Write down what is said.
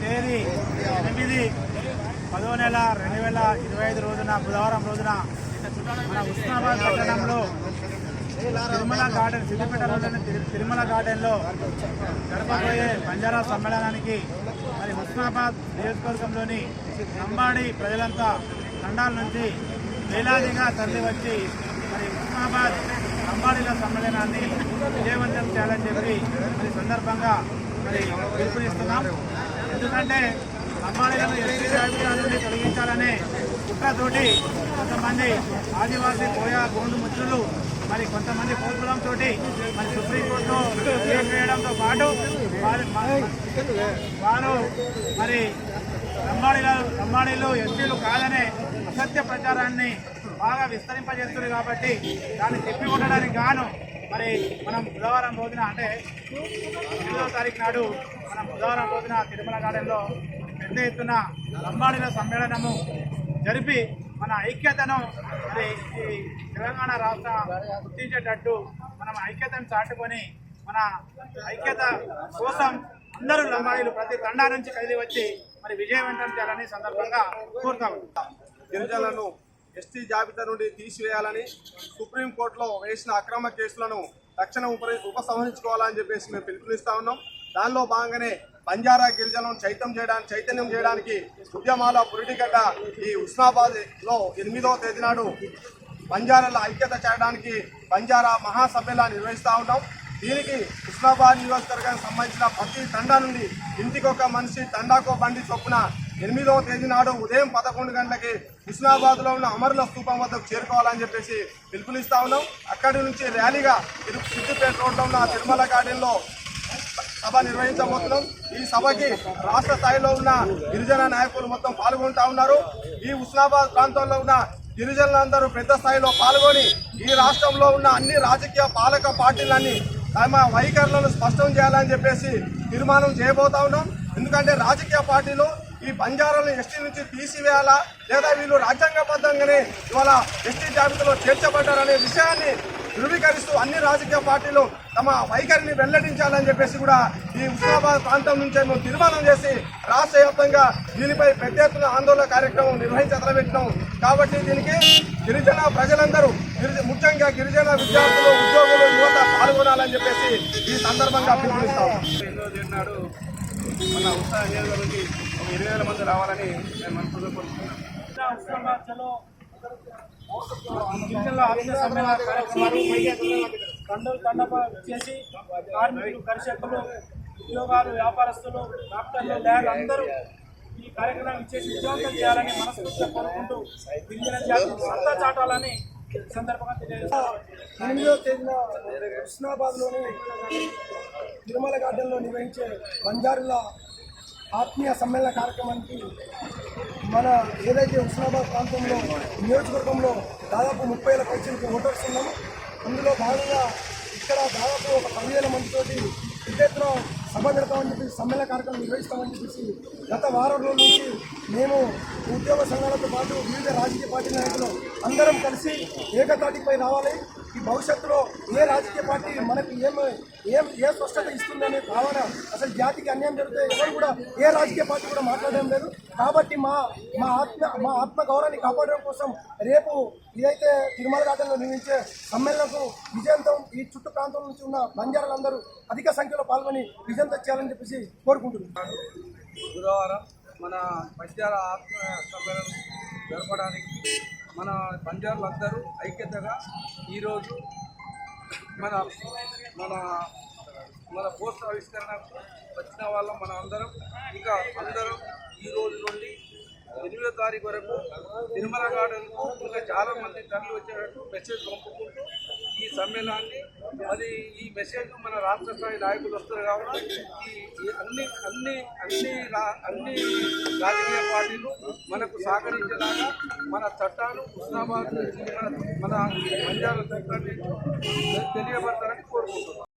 తేదీ ఎనిమిది పదో నెల రెండు వేల ఇరవై ఐదు రోజున బుధవారం రోజున మన ఉస్మానాబాద్ పట్టణంలో తిరుమల గార్డెన్ సిద్దిపేటలోని తిరుమల గార్డెన్లో గడపబోయే బంజారా సమ్మేళనానికి మరి ఉస్మానాబాద్ నియోజకవర్గంలోని అంబాడి ప్రజలంతా తండాల నుంచి వేలాదిగా తరలి వచ్చి మరి ఉస్మానాబాద్ అంబాడీల సమ్మేళనాన్ని విజయవంతం చేయాలని చెప్పి మరి సందర్భంగా మరి పిలుపునిస్తున్నాం. ఎందుకంటే అంబాడీలను ఎస్సీ జాబితా నుండి తొలగించాలనే కుట్రతోటి కొంతమంది ఆదివాసీ కోయా గోండు మిత్రులు మరి కొంతమంది కోర్టులంతో మరి సుప్రీంకోర్టులో కేసు వేయడంతో పాటు వారి వారు మరి లంబాడీల లంబాడీలు ఎస్టీలు కాదనే అసత్య ప్రచారాన్ని బాగా విస్తరింపజేస్తుంది కాబట్టి దాన్ని తిప్పికొట్టడానికి గాను మరి మనం బుధవారం రోజున అంటే ఎనిమిదవ తారీఖు నాడు మనం బుధవారం రోజున తిరుమల గార్డెన్లో పెద్ద ఎత్తున లంబాడీల సమ్మేళనము జరిపి మన ఐక్యతను మరి ఈ తెలంగాణ రాష్ట్ర గుర్తించేటట్టు మనం ఐక్యతను చాటుకొని మన ఐక్యత కోసం అందరూ లంబాడీలు ప్రతి తండా నుంచి కదిలి వచ్చి మరి విజయవంతం చేయాలని సందర్భంగా కోరుతా ఉంటాం గిరిజనులను ఎస్టీ జాబితా నుండి తీసివేయాలని సుప్రీంకోర్టులో వేసిన అక్రమ కేసులను తక్షణ ఉప ఉపసంహరించుకోవాలని చెప్పేసి మేము పిలుపునిస్తా ఉన్నాం. దానిలో భాగంగానే బంజారా గిరిజనులను చైతం చేయడానికి చైతన్యం చేయడానికి ఉద్యమాల పురిటిగడ్డ ఈ ఉస్నాబాద్లో ఎనిమిదవ తేదీ నాడు బంజారాల ఐక్యత చేయడానికి బంజారా మహాసభ్యులా నిర్వహిస్తా ఉన్నాం. దీనికి ఉస్నాబాద్ నియోజకవర్గానికి సంబంధించిన ప్రతి తండా నుండి ఇంటికొక మనిషి తండాకో బండి చొప్పున ఎనిమిదవ తేదీ నాడు ఉదయం పదకొండు గంటలకి హుస్నాబాద్లో ఉన్న అమరుల స్థూపం వద్దకు చేరుకోవాలని చెప్పేసి పిలుపునిస్తా ఉన్నాం. అక్కడి నుంచి ర్యాలీగా తిరు సిద్దిపేట రోడ్లో ఉన్న తిరుమల గార్డెన్లో సభ నిర్వహించబోతున్నాం. ఈ సభకి రాష్ట్ర స్థాయిలో ఉన్న గిరిజన నాయకులు మొత్తం పాల్గొంటా ఉన్నారు. ఈ ఉస్నాబాద్ ప్రాంతంలో ఉన్న గిరిజనులందరూ పెద్ద స్థాయిలో పాల్గొని ఈ రాష్ట్రంలో ఉన్న అన్ని రాజకీయ పాలక పార్టీలన్నీ తమ వైఖరులను స్పష్టం చేయాలని చెప్పేసి తీర్మానం చేయబోతా ఉన్నాం. ఎందుకంటే రాజకీయ పార్టీలు ఈ బంజారాలను ఎస్టీ నుంచి తీసివేయాలా? లేదా వీళ్ళు రాజ్యాంగబద్ధంగానే ఇవాళ ఎస్టీ జాబితాలో చేర్చబడ్డారనే విషయాన్ని ధృవీకరిస్తూ అన్ని రాజకీయ పార్టీలు తమ వైఖరిని వెల్లడించాలని చెప్పేసి కూడా ఈ హుస్నాబాద్ ప్రాంతం నుంచే మేము తీర్మానం చేసి రాష్ట్ర వ్యాప్తంగా దీనిపై పెద్ద ఎత్తున ఆందోళన కార్యక్రమం నిర్వహించి కాబట్టి దీనికి గిరిజన ప్రజలందరూ గిరిజ ముఖ్యంగా గిరిజన విద్యార్థులు ఉద్యోగులు యువత పాల్గొనాలని చెప్పేసి ఈ సందర్భంగా పిలుపునిస్తాం. మన ఉత్సాహ ఇరవై వేల మంది రావాలని నేను మనసులో కోరుకుంటున్నాను. గిరిజనుల ఆత్మీయ సమ్మేళన కార్యక్రమాలు తండలు తండప చేసి కార్మికులు కర్షకులు ఉద్యోగాలు వ్యాపారస్తులు డాక్టర్లు ల్యాబ్ అందరూ ఈ కార్యక్రమం ఇచ్చేసి విజయవంతం చేయాలని మనస్ఫూర్తిగా కోరుకుంటూ గిరిజన జాతి సత్తా చాటాలని ఈ సందర్భంగా తెలియజేస్తారు ఎనిమిదవ తేదీన హుస్నాబాద్లోని తిరుమల గార్డెన్లో నిర్వహించే బంజారుల ఆత్మీయ సమ్మేళన కార్యక్రమానికి మన ఏదైతే హుస్నాబాద్ ప్రాంతంలో నియోజకవర్గంలో దాదాపు ముప్పై వేల పైసలకు ఓటర్స్ ఉన్నాము. అందులో భాగంగా ఇక్కడ దాదాపు ఒక పదివేల మందితోటి పెద్ద సభ పెడతామని చెప్పి సమ్మేళన కార్యక్రమం నిర్వహిస్తామని చెప్పేసి గత వారం రోజుల నుంచి మేము ఉద్యోగ సంఘాలతో పాటు వివిధ రాజకీయ పార్టీ నాయకులు అందరం కలిసి ఏకతాటిపై రావాలి. ఈ భవిష్యత్తులో ఏ రాజకీయ పార్టీ మనకి ఏం ఏం ఏ స్పష్టత ఇస్తుందనే భావన అసలు జాతికి అన్యాయం జరిగితే ఎవరు కూడా ఏ రాజకీయ పార్టీ కూడా మాట్లాడడం లేదు. కాబట్టి మా మా ఆత్మ మా ఆత్మ గౌరవాన్ని కాపాడడం కోసం రేపు ఇదైతే తిరుమల ఘాటంలో నిర్వహించే సమ్మేళనకు విజయంతం ఈ చుట్టు ప్రాంతం నుంచి ఉన్న బంజారాలందరూ అధిక సంఖ్యలో పాల్గొని విజయంతం చేయాలని చెప్పేసి కోరుకుంటున్నాను బుధవారం మన బంజారా ఆత్మ సమ్మేళనం జరపడానికి మన బంజారులందరూ ఐక్యతగా ఈరోజు మన మన మన పోస్ట్ ఆవిష్కరణకు వచ్చిన వాళ్ళం మన అందరం. ఇక అందరం ఈ రోజు నుండి ఎనిమిదో తారీఖు వరకు తిరుమల గార్డెన్కు ఇంకా చాలా మంది తరలి వచ్చేటట్టు మెసేజ్ పంపుకుంటూ ఈ సమ్మేళనాన్ని అది ఈ మెసేజ్ మన రాష్ట్ర స్థాయి నాయకులు వస్తారు కాబట్టి ఈ అన్ని అన్ని అన్ని అన్ని రాజకీయ పార్టీలు మనకు సహకరించేలాగా మన చట్టాలు హుస్నాబాద్ మన మన పంజాబ్ చట్టాన్ని తెలియబడతారని కోరుకుంటున్నాం.